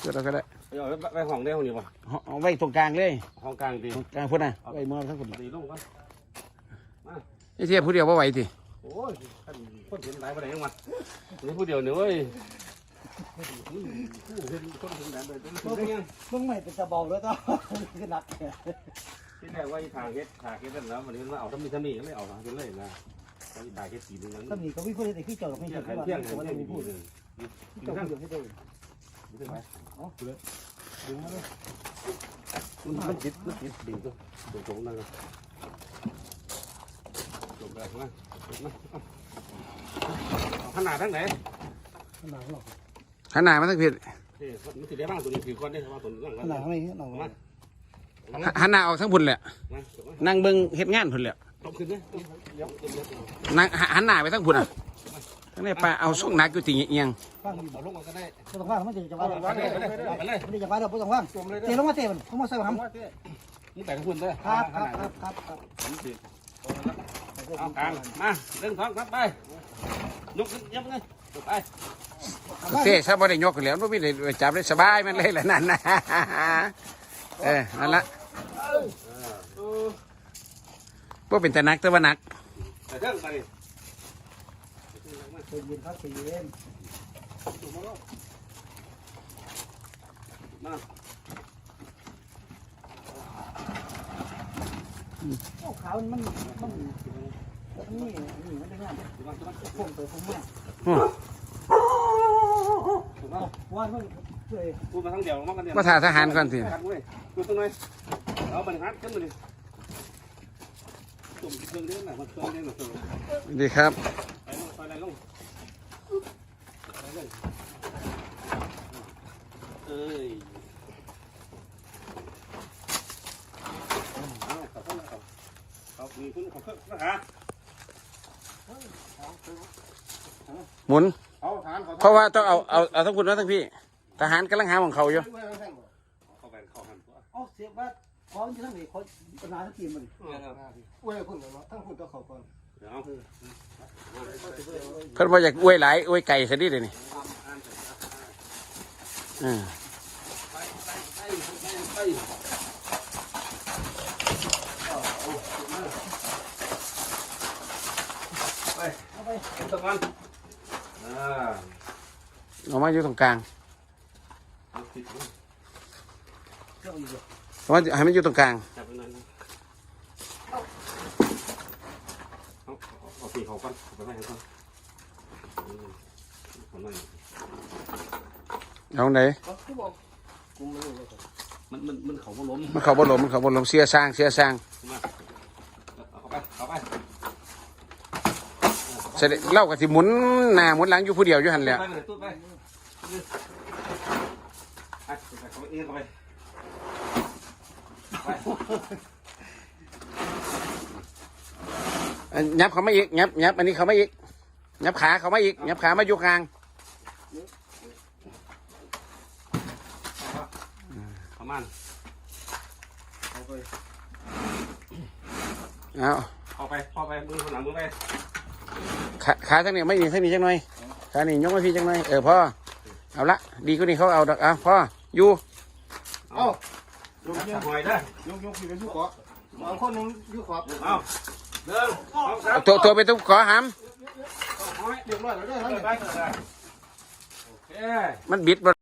เกิดเราก็ได้เอาไปห้องได้ห้องนี้ป่ะเอาเอาไว้ตรงกลางเลยห้องกลางดีตรงกลางพุ่นน่ะไว้มือทั้งพุ่นดีลงก่อนไอ้เทียบผู้เดียวว่าไหวติโอ้ยท่านคนเห็นหลายประเด็นยังมานี่ผู้เดียวเนี่ยเว้ยเห็นคนเห็นหลายประเด็นเป็นยังมึงไม่เป็นตะเบาแล้วก็คือหนักแขนที่แรกว่าทางเฮ็ดทางเฮ็ดนั่นแล้ววันนี้ว่าเอาทำมีทำมีก็เลยเอาทางเป็นเลยนะตอนนี้ตายเฮ็ดสีนึงนั้นถ้ามีก็วิ่งพูดได้ที่เจ้าไม่เที่ยใช่งว่าเที่ยงผมว่าเที่ยงไม่พูพูดดเลย เจ้าพูดให้ได้ดึงไปดึงมาเลยมันจิตมันจิตดึงตัวดึงตรงนั้นก็จบแบบนั้นขนาดทั้งไหนขนาดหรอกขนาดมาทั้งผิดเฮ้ยมันสิได้บ้างตัวนี้ถือก้อนได้ว่าตัวนี้นั่งขนาดไม่หนอกมาหันหน้าออกทั้งพุ่นแหละมานั่งเบิ่งเฮ็ดงานพุ่นแหละต้องขึ้นเลยเดี๋ยวเดี๋ยวนั่งหันหน้าไปทั้งพุ่นอะ ทั้งนี้ปลาเอาส่งหนักอยู่ติเอียงฟังอยู่เอาลงมาก็ได้ไม่ต้องว่างมันจะจะว่าไปเลยไปเลยไปเลยไม่ได้จะว่าเราไม่ต้องว่างเตะลงมาเตะมันเขามาใส่ผมมึงแต่งคุณด้วยครับครับครับครับครับเอากลางมาเรื่องท้องครับไปยกยับไงไปเท่ซะบ่ได้ยกแล้วบ่มีได้จับได้สบายมันเลยแหละนั่นนะเออนั่นละบ่เป็นแต่นักแต่ว่านักแต่เรื่องไป ใจเย็นครับใจเย็นมาโอ้ขาวมันมันนี่นี่มันได้งานพุ่งไปพุ่งมาอื้อวันมันช่วยพูดมาทั้งเดียวมากันเดียวมาถ่ายทหารก่อนสิดูตรงไหนเอาบรรทัดขึ้นมาดิจุ่มเครื่องเล่นหน่อยมาเครื่องเล่นหน่อยเครื่อง ดีครับ ไปลงไปอะไรลงไปเลยเอ้ยเอาขอบคุณครับ ขอบคุณคุณขอบคุณนะฮะหมุน เอาทานขอเพราะว่าต้องเอาเอาเอาทั้งคุณมาทั้งพี่ ทหารกำลังหาของเขาอยู่เข้าไปเข้าหันตัวเอาเสียว่าขอที่ทั้งนี้ขอปัญหาทั้งทีมมันอวยพุ่นเนาะทั้งพุ่นก็เขาก่อนเดี๋ยวเอาเพิ่นบ่อยากอวยหลายอวยไก่ซะดิเดี๋ยวนี้อืม ไปไปไปไปไปเอาไปตะวันอ่าเอามาอยู่ตรงกลางเอาติดมือเจ้าอีกเลยเอามาให้มันอยู่ตรงกลางจับไปหน่อยนะเอาเอาเอาตีเขาก่อนเอาไปไว้ให้ก่อนอืมเอาหน่อยเอาไหนเขาคือบอกกูไม่รู้เลยมันมันมันเขาบ่ล้มมันเขาบ่หลมมันเขาบ่หลมเสียสร้างเสียสร้างมาเอาเข้าไปเข้าไป เสด็จเล่ากับสิหมุนหน้าหมุนหลังอยู่ผู้เดียวอยู่หันแหละไปเลยตู้ไปไปไปเข้าไปเอียงเข้าไปไปอันยับเขามาอีกยับยับอันนี้เขามาอีกยับขาเขามาอีกยับขามาอยู่กลางประมาณเอาไปเอาเข้าไปเข้าไปมือขนาดมือไป ขาขาทั้งนี้ไม่มีทั้งนี้จังหน่อยขานี่ยกมาพี่จังหน่อยเออพ่อเอาละดีกว่านี้เขาเอาดอกเอาพ่ออยู่เอ้ายกหอยได้ยกยกอยู่ในยุคขอสองคนนึงยุคขอบเอาเดินสองสามตัวตัวไปตุ้ขอหามหอยเรียบร้อยแล้วได้เดิทั้งนไปเดินไปโอเคมันบิดบ่